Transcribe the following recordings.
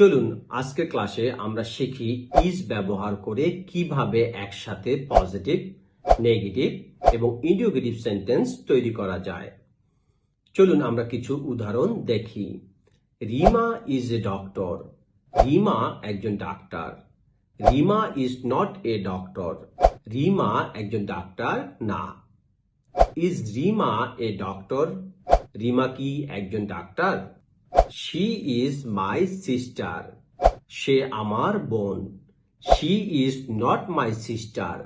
চলুন, আজকের ক্লাসে আমরা শিখি ইজ ব্যবহার করে কীভাবে একসাথে পজিটিভ, নেগেটিভ এবং ইন্ডিওগেটিভ সেন্টেন্স তৈরি করা যায়। চলুন আমরা কিছু উদাহরণ দেখি। Rima is a doctor. Rima একজন doctor. Rima is not a doctor. Rima একজন ডাক্তার না। Is Rima a doctor? Rima কি একজন ডাক্তার? শি ইজ মাই সিস্টার সে আমার বোন। She is not my sister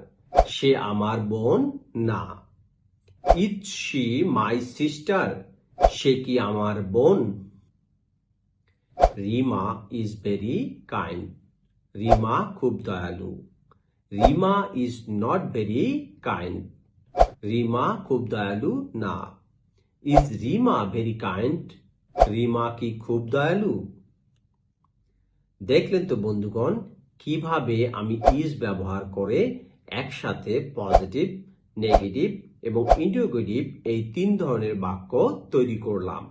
সে আমার বোন না। ইজ শি মাই সিস্টার সে কি আমার বোন? Rima is very kind Rima খুব দয়ালু। Rima is not very kind Rima খুব দয়ালু না। Is Rima very kind Rima কি খুব দয়ালু? দেখলেন তো বন্ধুগণ, কীভাবে আমি ইজ ব্যবহার করে একসাথে পজিটিভ, নেগেটিভ এবং ইন্ডিওগেটিভ এই তিন ধরনের বাক্য তৈরি করলাম।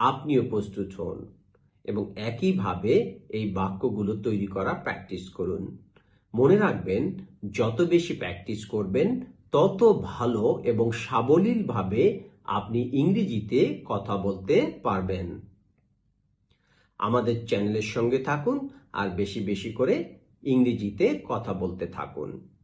আপনিও প্রস্তুত হন এবং একইভাবে এই বাক্যগুলো তৈরি করা প্র্যাকটিস করুন। মনে রাখবেন, যত বেশি প্র্যাকটিস করবেন, তত ভালো এবং সাবলীলভাবে আপনি ইংরেজিতে কথা বলতে পারবেন। আমাদের চ্যানেলের সঙ্গে থাকুন আর বেশি বেশি করে ইংরেজিতে কথা বলতে থাকুন।